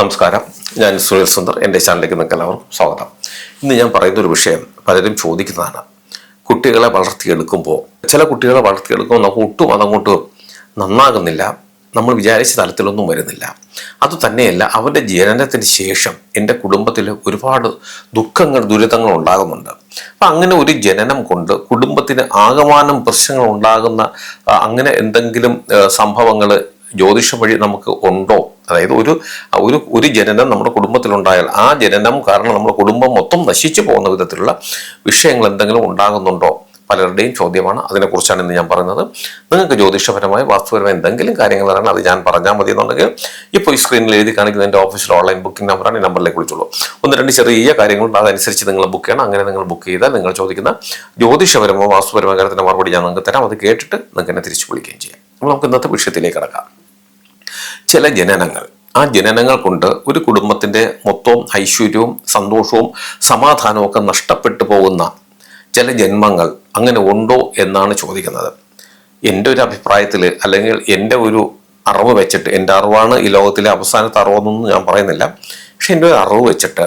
നമസ്കാരം. ഞാൻ സുനിൽ സുന്ദർ എന്റെ ചാനലിലേക്ക് നിങ്ങൾക്ക് എല്ലാവർക്കും സ്വാഗതം. ഇന്ന് ഞാൻ പറയുന്ന ഒരു വിഷയം പലരും ചോദിക്കുന്നതാണ്. കുട്ടികളെ വളർത്തിയെടുക്കുമ്പോൾ ചില കുട്ടികളെ വളർത്തിയെടുക്കുമ്പോൾ നമുക്ക് ഒട്ടും അതങ്ങോട്ട് നന്നാകുന്നില്ല. നമ്മൾ വിചാരിച്ച തലത്തിലൊന്നും വരുന്നില്ല. അത് തന്നെയല്ല അവന്റെ ജനനത്തിന് ശേഷം എന്റെ കുടുംബത്തിൽ ഒരുപാട് ദുഃഖങ്ങൾ ദുരിതങ്ങൾ ഉണ്ടാകുന്നുണ്ട്. അപ്പം അങ്ങനെ ഒരു ജനനം കൊണ്ട് കുടുംബത്തിന് ആകമാനം പ്രശ്നങ്ങൾ ഉണ്ടാകുന്ന അങ്ങനെ എന്തെങ്കിലും സംഭവങ്ങൾ ജ്യോതിഷം വഴി നമുക്ക് ഉണ്ടോ? അതായത് ഒരു ഒരു ഒരു ജനനം നമ്മുടെ കുടുംബത്തിലുണ്ടായാൽ ആ ജനനം കാരണം നമ്മുടെ കുടുംബം മൊത്തം നശിച്ചു പോകുന്ന വിധത്തിലുള്ള വിഷയങ്ങൾ എന്തെങ്കിലും ഉണ്ടാകുന്നുണ്ടോ? പലരുടെയും ചോദ്യമാണ്. അതിനെക്കുറിച്ചാണ് ഇന്ന് ഞാൻ പറയുന്നത്. നിങ്ങൾക്ക് ജ്യോതിഷപരമായി വാസ്തുപരമായി എന്തെങ്കിലും കാര്യങ്ങൾ അറിയണം അത് ഞാൻ പറഞ്ഞാൽ മതി എന്നുണ്ടെങ്കിൽ ഇപ്പോൾ ഈ സ്ക്രീനിൽ എഴുതി കാണിക്കുന്ന എന്റെ ഓഫീസിൽ ഓൺലൈൻ ബുക്കിംഗ് നമ്പറാണ് ഈ നമ്പറിലേക്ക് വിളിച്ചോളൂ. ഒന്ന് രണ്ട് ചെറിയ കാര്യങ്ങളുണ്ട്. അതനുസരിച്ച് നിങ്ങൾ ബുക്ക് ചെയ്യണം. അങ്ങനെ നിങ്ങൾ ബുക്ക് ചെയ്താൽ നിങ്ങൾ ചോദിക്കുന്ന ജ്യോതിഷപരമോ വാസ്തുപരമോ കാര്യത്തിന്റെ മറുപടി ഞാൻ നിങ്ങൾക്ക് തരാം. അത് കേട്ടിട്ട് നിങ്ങൾക്ക് എന്നെ തിരിച്ചു വിളിക്കുകയും ചെയ്യാം. നമുക്ക് ഇന്നത്തെ വിഷയത്തിലേക്ക് കിടക്കാം. ചില ജനനങ്ങൾ. ആ ജനനങ്ങൾ കൊണ്ട് ഒരു കുടുംബത്തിന്റെ മൊത്തവും ഐശ്വര്യവും സന്തോഷവും സമാധാനവും ഒക്കെ നഷ്ടപ്പെട്ടു പോകുന്ന ചില ജന്മങ്ങൾ അങ്ങനെ ഉണ്ടോ എന്നാണ് ചോദിക്കുന്നത്. എന്റെ ഒരു അഭിപ്രായത്തിൽ അല്ലെങ്കിൽ എന്റെ ഒരു അറിവ് വെച്ചിട്ട് എന്റെ അറിവാണ് ഈ ലോകത്തിലെ അവസാനത്തെ അറിവെന്നൊന്നും ഞാൻ പറയുന്നില്ല. പക്ഷെ എന്റെ ഒരു അറിവ് വെച്ചിട്ട്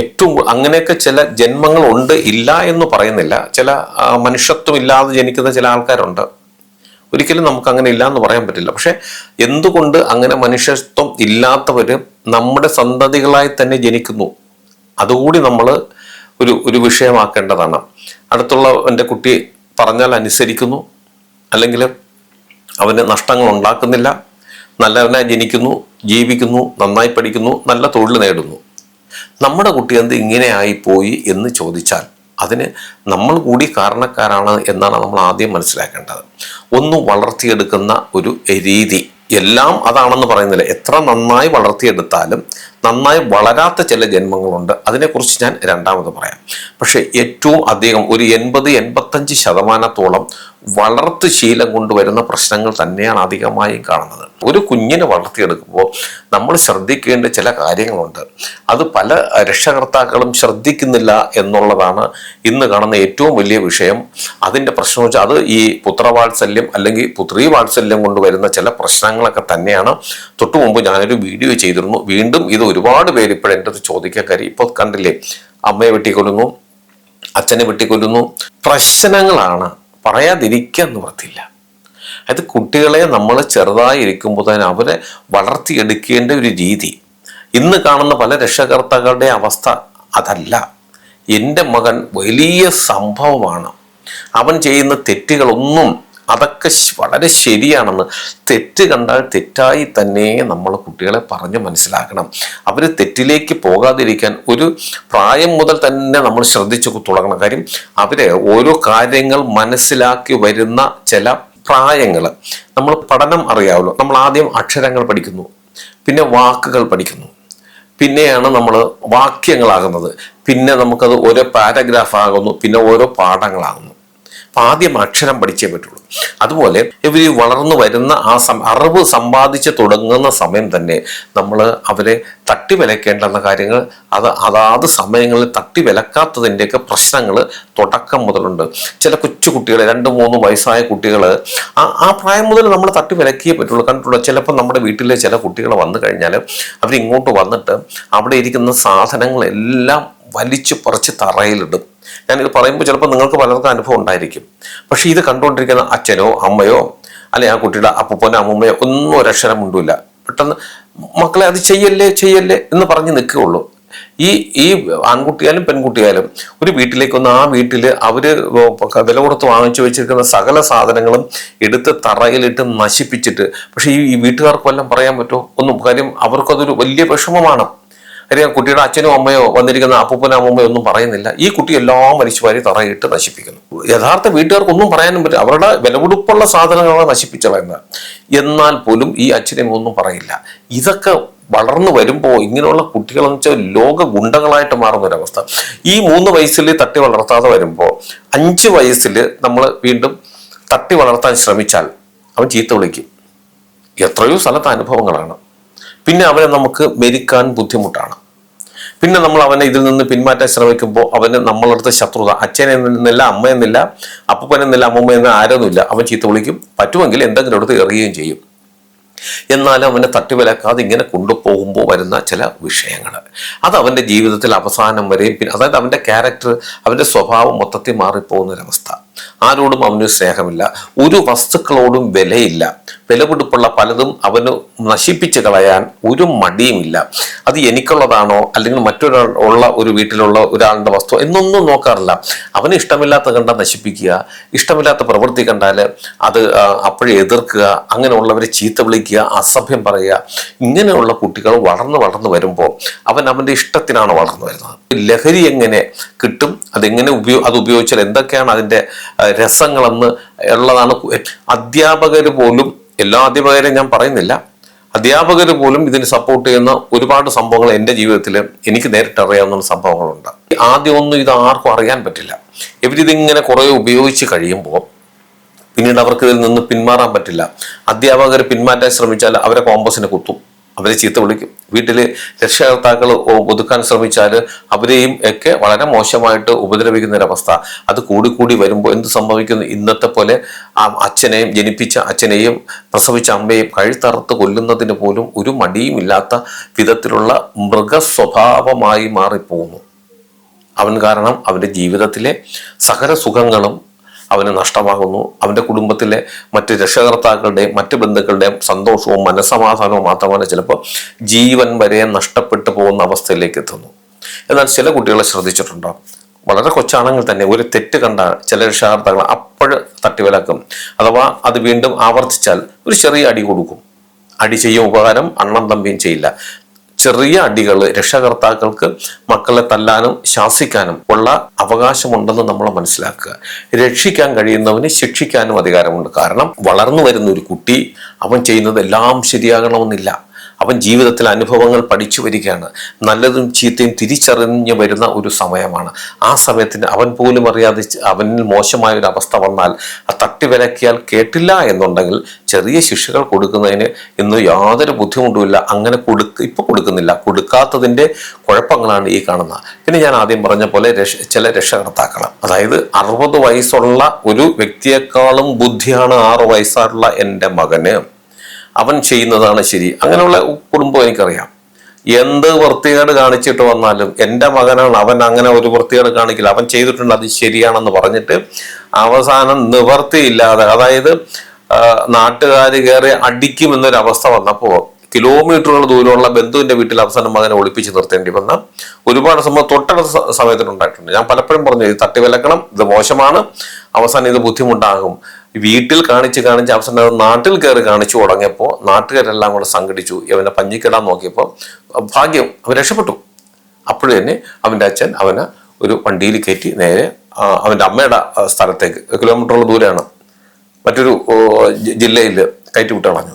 ഏറ്റവും അങ്ങനെയൊക്കെ ചില ജന്മങ്ങളുണ്ട് ഇല്ല എന്ന് പറയുന്നില്ല. ചില മനുഷ്യത്വം ഇല്ലാതെ ജനിക്കുന്ന ചില ആൾക്കാരുണ്ട്. ഒരിക്കലും നമുക്ക് അങ്ങനെ ഇല്ല എന്ന് പറയാൻ പറ്റില്ല. പക്ഷെ എന്തുകൊണ്ട് അങ്ങനെ മനുഷ്യത്വം ഇല്ലാത്തവര് നമ്മുടെ സന്തതികളായി തന്നെ ജനിക്കുന്നു? അതുകൂടി നമ്മൾ ഒരു ഒരു വിഷയമാക്കേണ്ടതാണ്. അടുത്തുള്ള എന്റെ കുട്ടി പറഞ്ഞാൽ അനുസരിക്കുന്നു. അല്ലെങ്കിൽ അവന് നഷ്ടങ്ങൾ ഉണ്ടാക്കുന്നില്ല. നല്ലവനായി ജനിക്കുന്നു ജീവിക്കുന്നു നന്നായി പഠിക്കുന്നു നല്ല തൊഴിൽ നേടുന്നു. നമ്മുടെ കുട്ടി എന്ത് ഇങ്ങനെയായി പോയി എന്ന് ചോദിച്ചാൽ അതിന് നമ്മൾ കൂടി കാരണക്കാരാണ് എന്നാണ് നമ്മൾ ആദ്യം മനസ്സിലാക്കേണ്ടത്. ഒന്ന് വളർത്തിയെടുക്കുന്ന ഒരു രീതി. എല്ലാം അതാണെന്ന് പറയുന്നില്ല. എത്ര നന്നായി വളർത്തിയെടുത്താലും നന്നായി വളരാത്ത ചില ജന്മങ്ങളുണ്ട്. അതിനെക്കുറിച്ച് ഞാൻ രണ്ടാമത് പറയാം. പക്ഷേ ഏറ്റവും അധികം ഒരു എൺപത് എൺപത്തഞ്ച് ശതമാനത്തോളം വളർത്തു ശീലം കൊണ്ടുവരുന്ന പ്രശ്നങ്ങൾ തന്നെയാണ് അധികമായും കാണുന്നത്. ഒരു കുഞ്ഞിനെ വളർത്തിയെടുക്കുമ്പോൾ നമ്മൾ ശ്രദ്ധിക്കേണ്ട ചില കാര്യങ്ങളുണ്ട്. അത് പല രക്ഷകർത്താക്കളും ശ്രദ്ധിക്കുന്നില്ല എന്നുള്ളതാണ് ഇന്ന് കാണുന്ന ഏറ്റവും വലിയ വിഷയം. അതിന്റെ പ്രശ്നം വെച്ചാൽ അത് ഈ പുത്രവാത്സല്യം അല്ലെങ്കിൽ പുത്രീ വാത്സല്യം കൊണ്ടുവരുന്ന ചില പ്രശ്നങ്ങളൊക്കെ തന്നെയാണ്. തൊട്ടു മുമ്പ് ഞാനൊരു വീഡിയോ ചെയ്തിരുന്നു. വീണ്ടും ഇത് ഒരുപാട് പേര് ഇപ്പോൾ എന്റെ അത് ചോദിക്കാൻ കാര്യം. ഇപ്പോൾ കണ്ടില്ലേ അമ്മയെ വെട്ടിക്കൊല്ലുന്നു അച്ഛനെ വെട്ടിക്കൊല്ലുന്നു. പ്രശ്നങ്ങളാണ്. പറയാതിരിക്കാൻ നിവർത്തില്ല അത് കുട്ടികളെ നമ്മൾ ചെറുതായി ഇരിക്കുമ്പോൾ തന്നെ അവരെ വളർത്തിയെടുക്കേണ്ട ഒരു രീതി. ഇന്ന് കാണുന്ന പല രക്ഷകർത്താക്കളുടെ അവസ്ഥ അതല്ല. എന്റെ മകൻ വലിയ സംഭവമാണ്. അവൻ ചെയ്യുന്ന തെറ്റുകളൊന്നും അതൊക്കെ വളരെ ശരിയാണെന്ന് തെറ്റ് കണ്ടാൽ തെറ്റായി തന്നെ നമ്മൾ കുട്ടികളെ പറഞ്ഞ് മനസ്സിലാക്കണം. അവർ തെറ്റിലേക്ക് പോകാതിരിക്കാൻ ഒരു പ്രായം മുതൽ തന്നെ നമ്മൾ ശ്രദ്ധിച്ചു തുടങ്ങണം. കാര്യം അവരെ ഓരോ കാര്യങ്ങൾ മനസ്സിലാക്കി വരുന്ന ചില പ്രായങ്ങൾ. നമ്മൾ പഠനം അറിയാമല്ലോ നമ്മൾ ആദ്യം അക്ഷരങ്ങൾ പഠിക്കുന്നു. പിന്നെ വാക്കുകൾ പഠിക്കുന്നു. പിന്നെയാണ് നമ്മൾ വാക്യങ്ങളാകുന്നത്. പിന്നെ നമുക്കത് ഓരോ പാരഗ്രാഫ് ആകുന്നു. പിന്നെ ഓരോ പാഠങ്ങളാകുന്നു. ആദ്യം അക്ഷരം പഠിച്ചേ പറ്റുള്ളൂ. അതുപോലെ ഇവർ വളർന്നു വരുന്ന ആ അറിവ് സമ്പാദിച്ച് തുടങ്ങുന്ന സമയം തന്നെ നമ്മൾ അവരെ തട്ടി വിലക്കേണ്ടുന്ന കാര്യങ്ങൾ അത് അതാത് സമയങ്ങളിൽ തട്ടി വിലക്കാത്തതിന്റെയൊക്കെ പ്രശ്നങ്ങൾ തുടക്കം മുതലുണ്ട്. ചില കൊച്ചു കുട്ടികൾ രണ്ട് മൂന്ന് വയസ്സായ കുട്ടികൾ ആ ആ പ്രായം മുതൽ നമ്മൾ തട്ടി വിലക്കിയേ പറ്റുള്ളൂ. കണ്ടിട്ടുള്ള ചിലപ്പോൾ നമ്മുടെ വീട്ടിലെ ചില കുട്ടികൾ വന്നു കഴിഞ്ഞാൽ അവരിങ്ങോട്ട് വന്നിട്ട് അവിടെ ഇരിക്കുന്ന സാധനങ്ങളെല്ലാം വലിച്ചു പറിച്ച് തറയിലിടും. ഞാനിത് പറയുമ്പോൾ ചിലപ്പോൾ നിങ്ങൾക്ക് പലർക്കും അനുഭവം ഉണ്ടായിരിക്കും. പക്ഷെ ഇത് കണ്ടുകൊണ്ടിരിക്കുന്ന അച്ഛനോ അമ്മയോ അല്ലെ ആ കുട്ടിയുടെ അപ്പൂപ്പനോ അമ്മൂമ്മയോ ഒന്നും ഒരക്ഷരം ഉണ്ടില്ല പെട്ടെന്ന് മക്കളെ അത് ചെയ്യല്ലേ ചെയ്യല്ലേ എന്ന് പറഞ്ഞ് നിൽക്കുകയുള്ളൂ. ഈ ഈ ആൺകുട്ടിയാലും പെൺകുട്ടിയാലും ഒരു വീട്ടിലേക്ക് വന്ന് ആ വീട്ടിൽ അവർ വില കൊടുത്ത് വാങ്ങിച്ചു വെച്ചിരിക്കുന്ന സകല സാധനങ്ങളും എടുത്ത് തറയിലിട്ട് നശിപ്പിച്ചിട്ട് പക്ഷേ ഈ വീട്ടുകാർക്കെല്ലാം വീട്ടുകാർക്ക് പറയാൻ പറ്റുമോ? ഒന്നും കാര്യം അവർക്കതൊരു വലിയ വിഷമമാണ്. കാര്യം കുട്ടിയുടെ അച്ഛനും അമ്മയോ വന്നിരിക്കുന്ന അപ്പൂപ്പനും അമ്മയോ ഒന്നും പറയുന്നില്ല. ഈ കുട്ടി എല്ലാം വലിച്ചു വാരി തറയിട്ട് നശിപ്പിക്കുന്നു. യഥാർത്ഥ വീട്ടുകാർക്ക് ഒന്നും പറയാനും പറ്റില്ല. അവരുടെ വിലപിടിപ്പുള്ള സാധനങ്ങളാണ് നശിപ്പിച്ചു എന്നാൽ പോലും ഈ അച്ഛനും ഒന്നും പറയില്ല. ഇതൊക്കെ വളർന്നു വരുമ്പോൾ ഇങ്ങനെയുള്ള കുട്ടികളെന്ന് വെച്ചാൽ ലോക ഗുണ്ടകളായിട്ട് മാറുന്ന ഒരവസ്ഥ ഈ മൂന്ന് വയസ്സിൽ തട്ടി വളർത്താതെ വരുമ്പോൾ അഞ്ച് വയസ്സിൽ നമ്മൾ വീണ്ടും തട്ടി വളർത്താൻ ശ്രമിച്ചാൽ അവൻ ചീത്ത വിളിക്കും. എത്രയോ സ്ഥലത്ത് അനുഭവങ്ങളാണ്. പിന്നെ അവനെ നമുക്ക് മെരിക്കാൻ ബുദ്ധിമുട്ടാണ്. പിന്നെ നമ്മൾ അവനെ ഇതിൽ നിന്ന് പിന്മാറ്റാൻ ശ്രമിക്കുമ്പോൾ അവന് നമ്മളടുത്ത് ശത്രുത. അച്ഛനെ എന്നില്ല അമ്മയെന്നില്ല അപ്പൂപ്പനെന്നില്ല അമ്മൂമ്മയെന്ന ആരൊന്നുമില്ല. അവൻ ചീത്ത വിളിക്കും. പറ്റുമെങ്കിൽ എന്തെങ്കിലും അടുത്ത് എറിയുകയും ചെയ്യും. എന്നാലും അവനെ തട്ടിവിലക്കാതെ ഇങ്ങനെ കൊണ്ടുപോകുമ്പോൾ വരുന്ന ചില വിഷയങ്ങൾ അത് അവന്റെ ജീവിതത്തിൽ അവസാനം വരെയും പിന്നെ അതായത് അവന്റെ ക്യാരക്ടർ അവന്റെ സ്വഭാവം മൊത്തത്തിൽ മാറിപ്പോകുന്ന ഒരവസ്ഥ. ആരോടും അവന് സ്നേഹമില്ല. ഒരു വസ്തുക്കളോടും വിലയില്ല. വിലപിടിപ്പുള്ള പലതും അവന് നശിപ്പിച്ച് കളയാൻ ഒരു മടിയുമില്ല. അത് എനിക്കുള്ളതാണോ അല്ലെങ്കിൽ മറ്റൊരാൾ ഉള്ള ഒരു വീട്ടിലുള്ള ഒരാളുടെ വസ്തു എന്നൊന്നും നോക്കാറില്ല. അവന് ഇഷ്ടമില്ലാത്ത കണ്ടാൽ നശിപ്പിക്കുക ഇഷ്ടമില്ലാത്ത പ്രവൃത്തി കണ്ടാൽ അത് അപ്പോഴേ എതിർക്കുക അങ്ങനെയുള്ളവരെ ചീത്ത വിളിക്കുക അസഭ്യം പറയുക ഇങ്ങനെയുള്ള കുട്ടികൾ വളർന്നു വളർന്നു വരുമ്പോൾ അവൻ അവന്റെ ഇഷ്ടത്തിനാണ് വളർന്നു വരുന്നത്. ലഹരി എങ്ങനെ കിട്ടും? അതെങ്ങനെ ഉപയോഗ അത് ഉപയോഗിച്ചാൽ എന്തൊക്കെയാണ് അതിന്റെ രസങ്ങളെന്ന് ഉള്ളതാണ് അധ്യാപകർ പോലും എല്ലാ അധ്യാപകരെയും ഞാൻ പറയുന്നില്ല. അധ്യാപകർ പോലും ഇതിന് സപ്പോർട്ട് ചെയ്യുന്ന ഒരുപാട് സംഭവങ്ങൾ എന്റെ ജീവിതത്തിൽ എനിക്ക് നേരിട്ട് അറിയാവുന്ന സംഭവങ്ങളുണ്ട്. ആദ്യം ആദ്യമൊന്നും ഇത് ആർക്കും അറിയാൻ പറ്റില്ല. ഇവരിതിങ്ങനെ കുറേ ഉപയോഗിച്ച് കഴിയുമ്പോൾ പിന്നീട് അവർക്ക് ഇതിൽ നിന്ന് പിന്മാറാൻ പറ്റില്ല. അധ്യാപകർ പിന്മാറ്റാൻ ശ്രമിച്ചാൽ അവരെ കോമ്പസിനെ കുത്തും. അവരെ ചീത്ത വിളിക്കും. വീട്ടിൽ രക്ഷകർത്താക്കൾ ഒതുക്കാൻ ശ്രമിച്ചാൽ അവരെയും ഒക്കെ വളരെ മോശമായിട്ട് ഉപദ്രവിക്കുന്ന ഒരവസ്ഥ അത് കൂടിക്കൂടി വരുമ്പോൾ എന്ത് സംഭവിക്കുന്നു? ഇന്നത്തെ പോലെ ആ അച്ഛനെയും ജനിപ്പിച്ച അച്ഛനെയും പ്രസവിച്ച അമ്മയെയും കഴുത്തറുത്ത് കൊല്ലുന്നതിന് പോലും ഒരു മടിയുമില്ലാത്ത വിധത്തിലുള്ള മൃഗസ്വഭാവമായി മാറിപ്പോകുന്നു. അവൻ കാരണം അവന്റെ ജീവിതത്തിലെ സകല സുഖങ്ങളും അവന് നഷ്ടമാകുന്നു. അവന്റെ കുടുംബത്തിലെ മറ്റ് രക്ഷകർത്താക്കളുടെയും മറ്റ് ബന്ധുക്കളുടെയും സന്തോഷവും മനസ്സമാധാനവും മാത്രമല്ല ചിലപ്പോൾ ജീവൻ വരെ നഷ്ടപ്പെട്ടു പോകുന്ന അവസ്ഥയിലേക്ക് എത്തുന്നു. എന്നാൽ ചില കുട്ടികളെ ശ്രദ്ധിച്ചിട്ടുണ്ടോ? വളരെ കൊച്ചാണെങ്കിൽ തന്നെ ഒരു തെറ്റ് കണ്ടാൽ ചില രക്ഷാകർത്താക്കൾ അപ്പോഴ് തട്ടിവിലക്കും അഥവാ അത് വീണ്ടും ആവർത്തിച്ചാൽ ഒരു ചെറിയ അടി കൊടുക്കും. അടി ചെയ്യും ഉപകാരം അണ്ണം തമ്പിയും ചെയ്യില്ല. ചെറിയ അടികൾ രക്ഷകർത്താക്കൾക്ക് മക്കളെ തല്ലാനും ശാസിക്കാനും ഉള്ള അവകാശമുണ്ടെന്ന് നമ്മൾ മനസ്സിലാക്കുക. രക്ഷിക്കാൻ കഴിയുന്നവന് ശിക്ഷിക്കാനും അധികാരമുണ്ട്. കാരണം വളർന്നു വരുന്ന ഒരു കുട്ടി അവൻ ചെയ്യുന്നത് എല്ലാം ശരിയാകണമെന്നില്ല. അവൻ ജീവിതത്തിൽ അനുഭവങ്ങൾ പഠിച്ചു വരികയാണ്. നല്ലതും ചീത്തയും തിരിച്ചറിഞ്ഞു വരുന്ന ഒരു സമയമാണ്. ആ സമയത്തിന് അവൻ പോലും അറിയാതെ അവനിൽ മോശമായ ഒരു അവസ്ഥ വന്നാൽ ആ തട്ടിവിലക്കിയാൽ കേട്ടില്ല എന്നുണ്ടെങ്കിൽ ചെറിയ ശിക്ഷകൾ കൊടുക്കുന്നതിന് ഇന്ന് യാതൊരു ബുദ്ധിമുട്ടുമില്ല അങ്ങനെ കൊടുക്ക ഇപ്പൊ കൊടുക്കുന്നില്ല. കൊടുക്കാത്തതിന്റെ കുഴപ്പങ്ങളാണ് ഈ കാണുന്നത് പിന്നെ ഞാൻ ആദ്യം പറഞ്ഞ പോലെ രക്ഷ ചില രക്ഷകർത്താക്കൾ അതായത് അറുപത് വയസ്സുള്ള ഒരു വ്യക്തിയെക്കാളും ബുദ്ധിയാണ് ആറ് വയസ്സായിട്ടുള്ള എന്റെ മകന്. അവൻ ചെയ്യുന്നതാണ് ശരി. അങ്ങനെയുള്ള കുടുംബം എനിക്കറിയാം. എന്ത് വൃത്തികേട് കാണിച്ചിട്ട് വന്നാലും എന്റെ മകനാണ് അവൻ അങ്ങനെ ഒരു വൃത്തികേട് കാണിക്കില്ല. അവൻ ചെയ്തിട്ടുണ്ട് അത് ശരിയാണെന്ന് പറഞ്ഞിട്ട് അവസാനം നിവർത്തിയില്ലാതെ അതായത് നാട്ടുകാർ കയറി അടിക്കുമെന്നൊരവസ്ഥ വന്നപ്പോൾ കിലോമീറ്ററുകൾ ദൂരമുള്ള ബന്ധുവിന്റെ വീട്ടിൽ അവസാനം മകനെ ഒളിപ്പിച്ച് നിർത്തേണ്ടി വന്ന ഒരുപാട് സംഭവം തൊട്ടടുത്ത സമയത്തിനുണ്ടായിട്ടുണ്ട്. ഞാൻ പലപ്പോഴും പറഞ്ഞു ഇത് തട്ടിവിലക്കണം ഇത് മോശമാണ് അവസാനം ഇത് ബുദ്ധിമുട്ടാകും. വീട്ടിൽ കാണിച്ച് കാണിച്ച് അവസാനം നാട്ടിൽ കയറി കാണിച്ചു തുടങ്ങിയപ്പോൾ നാട്ടുകാരെല്ലാം കൂടെ സംഘടിച്ചു. ഇവനെ പഞ്ഞിക്കിടാൻ നോക്കിയപ്പോൾ ഭാഗ്യം അവൻ രക്ഷപ്പെട്ടു. അപ്പോഴും തന്നെ അവന്റെ അച്ഛൻ അവനെ ഒരു വണ്ടിയിൽ കയറ്റി നേരെ അവന്റെ അമ്മയുടെ സ്ഥലത്തേക്ക് കിലോമീറ്ററോളം ദൂരെയാണ് മറ്റൊരു ജില്ലയിൽ കയറ്റി വിട്ട് കളഞ്ഞു.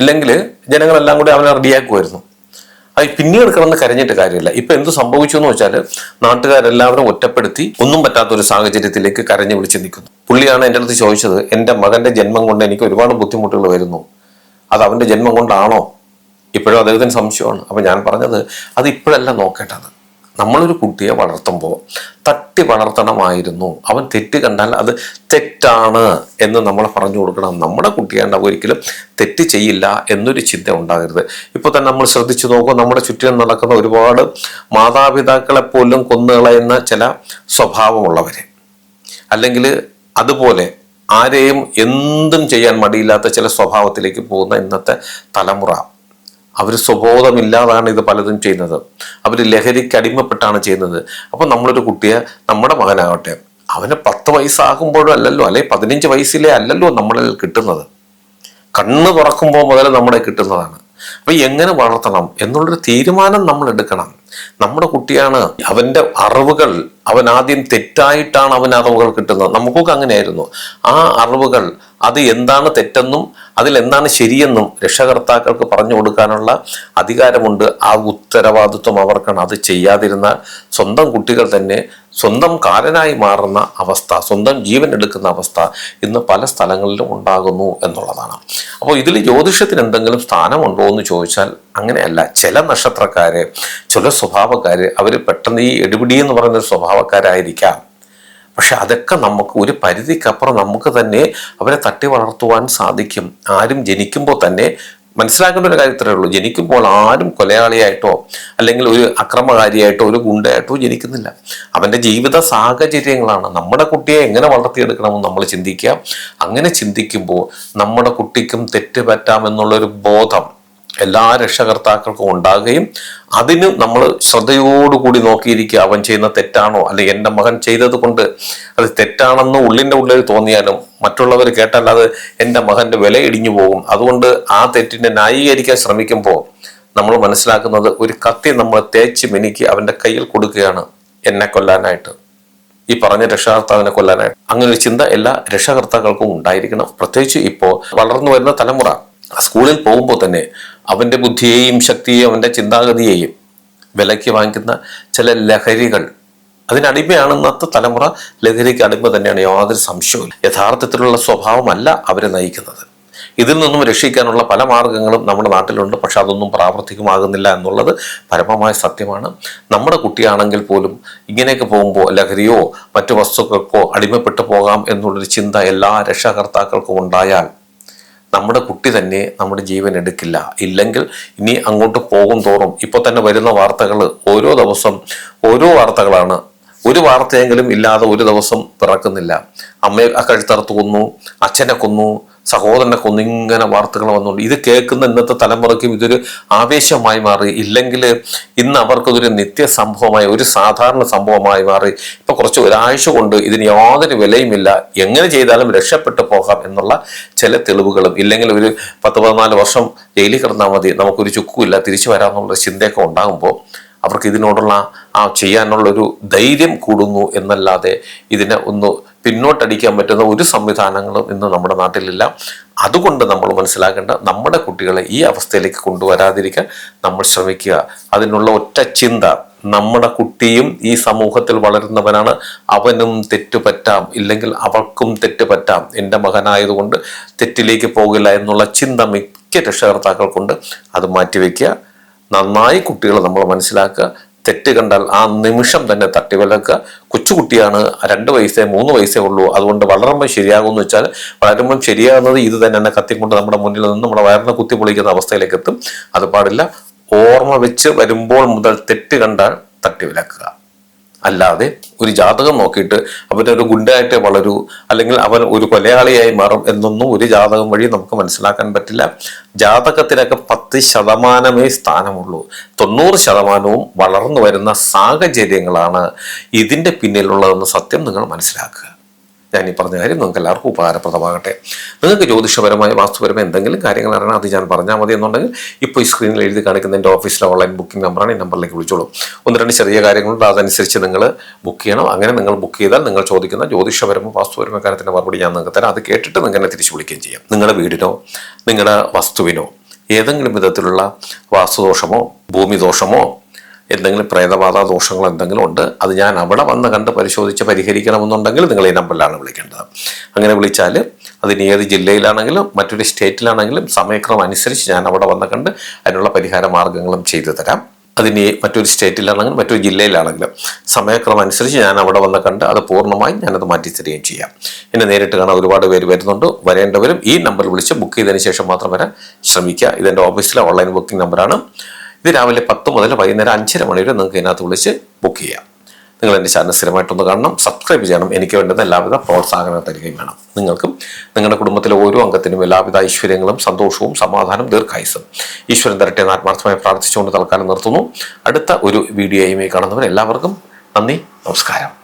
ഇല്ലെങ്കിൽ ജനങ്ങളെല്ലാം കൂടി അവനെ റെഡിയാക്കുമായിരുന്നു അത് പിന്നീട് കിടന്ന് കരഞ്ഞിട്ട് കാര്യമില്ല. ഇപ്പൊ എന്ത് സംഭവിച്ചു എന്ന് വെച്ചാൽ നാട്ടുകാരെല്ലാവരും ഒറ്റപ്പെടുത്തി ഒന്നും പറ്റാത്ത ഒരു സാഹചര്യത്തിലേക്ക് കരഞ്ഞു വിളിച്ച് നിൽക്കുന്നു. പുള്ളിയാണ് എന്റെ അടുത്ത് ചോദിച്ചത് എന്റെ മകന്റെ ജന്മം കൊണ്ട് എനിക്ക് ഒരുപാട് ബുദ്ധിമുട്ടുകൾ വരുന്നു. അത് അവന്റെ ജന്മം കൊണ്ടാണോ? ഇപ്പോഴും അദ്ദേഹത്തിന് സംശയമാണ്. അപ്പം ഞാൻ പറഞ്ഞത് അത് ഇപ്പോഴല്ല നോക്കേണ്ടത്. നമ്മളൊരു കുട്ടിയെ വളർത്തുമ്പോൾ തട്ടി വളർത്തണമായിരുന്നു. അവൻ തെറ്റ് കണ്ടാൽ അത് തെറ്റാണ് എന്ന് നമ്മൾ പറഞ്ഞു കൊടുക്കണം. നമ്മുടെ കുട്ടിയാണ്ട് ഒരിക്കലും തെറ്റ് ചെയ്യില്ല എന്നൊരു ചിന്ത ഉണ്ടാകരുത്. ഇപ്പോൾ തന്നെ നമ്മൾ ശ്രദ്ധിച്ചു നോക്കും നമ്മുടെ ചുറ്റിനും നടക്കുന്ന ഒരുപാട് മാതാപിതാക്കളെപ്പോലും കൊന്നുകളയുന്ന ചില സ്വഭാവമുള്ളവരെ അല്ലെങ്കിൽ അതുപോലെ ആരെയും എന്തും ചെയ്യാൻ മടിയില്ലാത്ത ചില സ്വഭാവത്തിലേക്ക് പോകുന്ന ഇന്നത്തെ തലമുറ. അവർ സ്വബോധമില്ലാതാണ് ഇത് പലതും ചെയ്യുന്നത്. അവർ ലഹരിക്ക് അടിമപ്പെട്ടാണ് ചെയ്യുന്നത്. അപ്പോൾ നമ്മളൊരു കുട്ടിയെ നമ്മുടെ മകനാകട്ടെ അവന് പത്ത് വയസ്സാകുമ്പോഴും അല്ലല്ലോ അല്ലെ പതിനഞ്ച് വയസ്സിലേ അല്ലല്ലോ നമ്മളിൽ കിട്ടുന്നത്. കണ്ണ് തുറക്കുമ്പോൾ മുതൽ നമ്മളെ കിട്ടുന്നതാണ്. അപ്പൊ എങ്ങനെ വളർത്തണം എന്നുള്ളൊരു തീരുമാനം നമ്മൾ എടുക്കണം നമ്മുടെ കുട്ടിയാണ്. അവന്റെ അറിവുകൾ അവൻ ആദ്യം തെറ്റായിട്ടാണ് അവൻ അറിവുകൾ കിട്ടുന്നത്. നമുക്കൊക്കെ അങ്ങനെയായിരുന്നു. ആ അറിവുകൾ അത് എന്താണ് തെറ്റെന്നും അതിൽ എന്താണ് ശരിയെന്നും രക്ഷകർത്താക്കൾക്ക് പറഞ്ഞു കൊടുക്കാനുള്ള അധികാരമുണ്ട്. ആ ഉത്തരവാദിത്വം അവർക്കാണ്. അത് ചെയ്യാതിരുന്ന സ്വന്തം കുട്ടികൾ തന്നെ സ്വന്തം കാലനായി മാറുന്ന അവസ്ഥ സ്വന്തം ജീവൻ എടുക്കുന്ന അവസ്ഥ ഇന്ന് പല സ്ഥലങ്ങളിലും ഉണ്ടാകുന്നു എന്നുള്ളതാണ്. അപ്പോൾ ഇതിൽ ജ്യോതിഷത്തിന് എന്തെങ്കിലും സ്ഥാനമുണ്ടോ എന്ന് ചോദിച്ചാൽ അങ്ങനെയല്ല. ചില നക്ഷത്രക്കാര് ചില സ്വഭാവക്കാര് അവർ പെട്ടെന്ന് ഈ എടുപിടി എന്ന് പറയുന്ന സ്വഭാവക്കാരായിരിക്കാം. പക്ഷെ അതൊക്കെ നമുക്ക് ഒരു പരിധിക്കപ്പുറം നമുക്ക് തന്നെ അവരെ തട്ടി വളർത്തുവാൻ സാധിക്കും. ആരും ജനിക്കുമ്പോൾ തന്നെ മനസ്സിലാക്കേണ്ട ഒരു കാര്യത്തിലേ ഉള്ളൂ. ജനിക്കുമ്പോൾ ആരും കൊലയാളിയായിട്ടോ അല്ലെങ്കിൽ ഒരു അക്രമകാരിയായിട്ടോ ഒരു ഗുണ്ടയായിട്ടോ ജനിക്കുന്നില്ല. അവന്റെ ജീവിത സാഹചര്യങ്ങളാണ്. നമ്മുടെ കുട്ടിയെ എങ്ങനെ വളർത്തിയെടുക്കണമെന്ന് നമ്മൾ ചിന്തിക്കുക. അങ്ങനെ ചിന്തിക്കുമ്പോൾ നമ്മുടെ കുട്ടിക്കും തെറ്റ് പറ്റാമെന്നുള്ളൊരു ബോധം എല്ലാ രക്ഷകർത്താക്കൾക്കും ഉണ്ടാകുകയും അതിന് നമ്മൾ ശ്രദ്ധയോടുകൂടി നോക്കിയിരിക്കുക അവൻ ചെയ്യുന്ന തെറ്റാണോ? അല്ലെങ്കിൽ എന്റെ മകൻ ചെയ്തത് കൊണ്ട് അത് തെറ്റാണെന്ന് ഉള്ളിന്റെ ഉള്ളിൽ തോന്നിയാലും മറ്റുള്ളവർ കേട്ടാൽ അത് എന്റെ മകന്റെ വില ഇടിഞ്ഞു പോകും. അതുകൊണ്ട് ആ തെറ്റിനെ ന്യായീകരിക്കാൻ ശ്രമിക്കുമ്പോൾ നമ്മൾ മനസ്സിലാക്കുന്നത് ഒരു കത്തി നമ്മൾ തേച്ച് മിനുക്കി അവന്റെ കയ്യിൽ കൊടുക്കുകയാണ് എന്നെ കൊല്ലാനായിട്ട്. ഈ പറഞ്ഞ രക്ഷകർത്താവിനെ കൊല്ലാനായിട്ട്. അങ്ങനെ ഒരു ചിന്ത എല്ലാ രക്ഷകർത്താക്കൾക്കും ഉണ്ടായിരിക്കണം. പ്രത്യേകിച്ച് ഇപ്പോൾ വളർന്നു വരുന്ന തലമുറ സ്കൂളിൽ പോകുമ്പോൾ തന്നെ അവന്റെ ബുദ്ധിയെയും ശക്തിയെയും അവന്റെ ചിന്താഗതിയെയും വിലയ്ക്ക് വാങ്ങിക്കുന്ന ചില ലഹരികൾ. അതിനടിമയാണെന്നത്തെ തലമുറ ലഹരിക്ക് അടിമ തന്നെയാണ് യാതൊരു സംശയവും യഥാർത്ഥത്തിലുള്ള സ്വഭാവമല്ല അവരെ നയിക്കുന്നത്. ഇതിൽ നിന്നും രക്ഷിക്കാനുള്ള പല മാർഗങ്ങളും നമ്മുടെ നാട്ടിലുണ്ട്. പക്ഷെ അതൊന്നും പ്രാവർത്തികമാകുന്നില്ല എന്നുള്ളത് പരമമായ സത്യമാണ്. നമ്മുടെ കുട്ടിയാണെങ്കിൽ പോലും ഇങ്ങനെയൊക്കെ പോകുമ്പോൾ ലഹരിയോ മറ്റു വസ്തുക്കൾക്കോ അടിമപ്പെട്ടു പോകാം എന്നുള്ളൊരു ചിന്ത എല്ലാ രക്ഷാകർത്താക്കൾക്കും ഉണ്ടായാൽ നമ്മുടെ കുട്ടി തന്നെ നമ്മുടെ ജീവൻ എടുക്കില്ല. ഇല്ലെങ്കിൽ ഇനി അങ്ങോട്ട് പോകും തോറും. ഇപ്പോൾ തന്നെ വരുന്ന വാർത്തകൾ ഓരോ ദിവസം ഓരോ വാർത്തകളാണ്. ഒരു വാർത്തയെങ്കിലും ഇല്ലാതെ ഒരു ദിവസം പിറക്കുന്നില്ല. അമ്മയെ കഴുത്തറുത്ത് കൊന്നു അച്ഛനെ കൊന്നു സഹോദരനെ കൊന്നിങ്ങനെ വാർത്തകൾ വന്നുകൊണ്ട് ഇത് കേൾക്കുന്ന ഇന്നത്തെ തലമുറയ്ക്കും ഇതൊരു ആവേശമായി മാറി. ഇല്ലെങ്കിൽ ഇന്ന് അവർക്കതൊരു നിത്യ സംഭവമായി ഒരു സാധാരണ സംഭവമായി മാറി. ഇപ്പൊ കുറച്ച് ഒരാഴ്ച കൊണ്ട് ഇതിന് യാതൊരു വിലയുമില്ല. എങ്ങനെ ചെയ്താലും രക്ഷപ്പെട്ടു പോകാം എന്നുള്ള ചില തെളിവുകളും. ഇല്ലെങ്കിൽ ഒരു പത്ത് പതിനാല് വർഷം ജയിലിൽ കിടന്നാൽ മതി നമുക്കൊരു ചുക്കുമില്ല തിരിച്ചു വരാമെന്നുള്ള ചിന്തയൊക്കെ ഉണ്ടാകുമ്പോൾ അവർക്ക് ഇതിനോടുള്ള ആ ചെയ്യാനുള്ള ഒരു ധൈര്യം കൂടുന്നു എന്നല്ലാതെ ഇതിനെ ഒന്ന് പിന്നോട്ടടിക്കാൻ പറ്റുന്ന ഒരു സംവിധാനങ്ങളും ഇന്ന് നമ്മുടെ നാട്ടിലില്ല. അതുകൊണ്ട് നമ്മൾ മനസ്സിലാക്കേണ്ട നമ്മുടെ കുട്ടികളെ ഈ അവസ്ഥയിലേക്ക് കൊണ്ടുവരാതിരിക്കാൻ നമ്മൾ ശ്രമിക്കുക. അതിനുള്ള ഒറ്റ ചിന്ത നമ്മുടെ കുട്ടിയും ഈ സമൂഹത്തിൽ വളരുന്നവനാണ്. അവനും തെറ്റുപറ്റാം ഇല്ലെങ്കിൽ അവൾക്കും തെറ്റുപറ്റാം. എന്റെ മകനായതുകൊണ്ട് തെറ്റിലേക്ക് പോകില്ല എന്നുള്ള ചിന്ത മിക്ക രക്ഷകർത്താക്കൾക്കുണ്ട്. അത് മാറ്റിവെക്കുക. നന്നായി കുട്ടികളെ നമ്മൾ മനസ്സിലാക്കുക. തെറ്റ് കണ്ടാൽ ആ നിമിഷം തന്നെ തട്ടിവിലക്കുക. കൊച്ചുകുട്ടിയാണ് രണ്ട് വയസ്സേ മൂന്ന് വയസ്സേ ഉള്ളൂ. അതുകൊണ്ട് വളരുമ്പോൾ ശരിയാകുമെന്ന് വെച്ചാൽ വളരുമ്പം ശരിയാകുന്നത് ഇത് തന്നെ. എന്നെ കത്തിക്കൊണ്ട് നമ്മുടെ മുന്നിൽ നിന്ന് നമ്മുടെ വയറിനെ കുത്തി പൊളിക്കുന്ന അവസ്ഥയിലേക്ക് എത്തും. അത് പാടില്ല. ഓർമ്മ വെച്ച് വരുമ്പോൾ മുതൽ തെറ്റ് കണ്ടാൽ തട്ടിവിലക്കുക. അല്ലാതെ ഒരു ജാതകം നോക്കിയിട്ട് അവനൊരു ഗുണ്ടായിട്ടേ വളരൂ അല്ലെങ്കിൽ അവൻ ഒരു കൊലയാളിയായി മാറും എന്നൊന്നും ഒരു ജാതകം വഴി നമുക്ക് മനസ്സിലാക്കാൻ പറ്റില്ല. ജാതകത്തിനൊക്കെ പത്ത് ശതമാനമേ സ്ഥാനമുള്ളൂ. തൊണ്ണൂറ് ശതമാനവും വളർന്നു വരുന്ന സാഹചര്യങ്ങളാണ് ഇതിന്റെ പിന്നിലുള്ളതെന്ന് സത്യം നിങ്ങൾ മനസ്സിലാക്കുക. ഞാൻ ഈ പറഞ്ഞ കാര്യം നിങ്ങൾക്ക് എല്ലാവർക്കും ഉപകാരപ്രദമാകട്ടെ. നിങ്ങൾക്ക് ജ്യോതിഷപരമായ വാസ്തുപരമായ എന്തെങ്കിലും കാര്യങ്ങൾ അറിയണം അത് ഞാൻ പറഞ്ഞാൽ മതി എന്നുണ്ടെങ്കിൽ ഇപ്പോൾ ഈ സ്ക്രീനിൽ എഴുതി കാണിക്കുന്ന എന്റെ ഓഫീസിലെ ഓൺലൈൻ ബുക്കിംഗ് നമ്പറാണ് ഈ നമ്പറിലേക്ക് വിളിച്ചോളൂ. ഒന്ന് രണ്ട് ചെറിയ കാര്യങ്ങളുണ്ട് അതനുസരിച്ച് നിങ്ങൾ ബുക്ക് ചെയ്യണം. അങ്ങനെ നിങ്ങൾ ബുക്ക് ചെയ്താൽ നിങ്ങൾ ചോദിക്കുന്ന ജ്യോതിഷപരമോ വാസ്തുപരമോ കാര്യത്തിന്റെ മറുപടി ഞാൻ നിങ്ങൾക്ക് തരാം. അത് കേട്ടിട്ട് നിങ്ങൾ എന്നെ തിരിച്ചു വിളിക്കുകയും ചെയ്യാം. നിങ്ങളുടെ വീടിനോ നിങ്ങളുടെ വസ്തുവിനോ ഏതെങ്കിലും വിധത്തിലുള്ള വാസ്തുദോഷമോ ഭൂമിദോഷമോ എന്തെങ്കിലും പ്രേതബാധ ദോഷങ്ങൾ എന്തെങ്കിലും ഉണ്ട് അത് ഞാൻ അവിടെ വന്ന് കണ്ട് പരിശോധിച്ച് പരിഹരിക്കണമെന്നുണ്ടെങ്കിൽ നിങ്ങൾ ഈ നമ്പറിലാണ് വിളിക്കേണ്ടത്. അങ്ങനെ വിളിച്ചാൽ അതിന് ഏത് ജില്ലയിലാണെങ്കിലും മറ്റൊരു സ്റ്റേറ്റിലാണെങ്കിലും സമയക്രമം അനുസരിച്ച് ഞാൻ അവിടെ വന്ന് കണ്ട് അതിനുള്ള പരിഹാര മാർഗങ്ങളും ചെയ്തു തരാം. അതിന് മറ്റൊരു സ്റ്റേറ്റിലാണെങ്കിലും മറ്റൊരു ജില്ലയിലാണെങ്കിലും സമയക്രമം അനുസരിച്ച് ഞാൻ അവിടെ വന്ന് കണ്ട് അത് പൂർണമായും ഞാനത് മാറ്റി തരികയും ചെയ്യാം. എന്നെ നേരിട്ട് കാണാൻ ഒരുപാട് പേര് വരുന്നുണ്ട്. വരേണ്ടവരും ഈ നമ്പറിൽ വിളിച്ച് ബുക്ക് ചെയ്തതിന് ശേഷം മാത്രം വരാൻ ശ്രമിക്കുക. ഇതെന്റെ ഓഫീസിലെ ഓൺലൈൻ ബുക്കിംഗ് നമ്പറാണ്. ഇത് രാവിലെ പത്ത് മുതൽ വൈകുന്നേരം അഞ്ചര മണി വരെ നിങ്ങൾക്ക് ഇതിനകത്ത് വിളിച്ച് ബുക്ക് ചെയ്യാം. നിങ്ങൾ എന്റെ ചാനൽ സ്ഥിരമായിട്ടൊന്ന് കാണണം സബ്സ്ക്രൈബ് ചെയ്യണം. എനിക്ക് വേണ്ടുന്ന എല്ലാവിധ പ്രോത്സാഹനം തരികയും വേണം. നിങ്ങൾക്കും നിങ്ങളുടെ കുടുംബത്തിലെ ഓരോ അംഗത്തിനും എല്ലാവിധ ഐശ്വര്യങ്ങളും സന്തോഷവും സമാധാനം ദീർഘായുസും ഈശ്വരൻ തരട്ടെ എന്ന് ആത്മാർത്ഥമായി പ്രാർത്ഥിച്ചുകൊണ്ട് തൽക്കാലം നിർത്തുന്നു. അടുത്ത ഒരു വീഡിയോയുമായി കാണുന്നവർ എല്ലാവർക്കും നന്ദി നമസ്കാരം.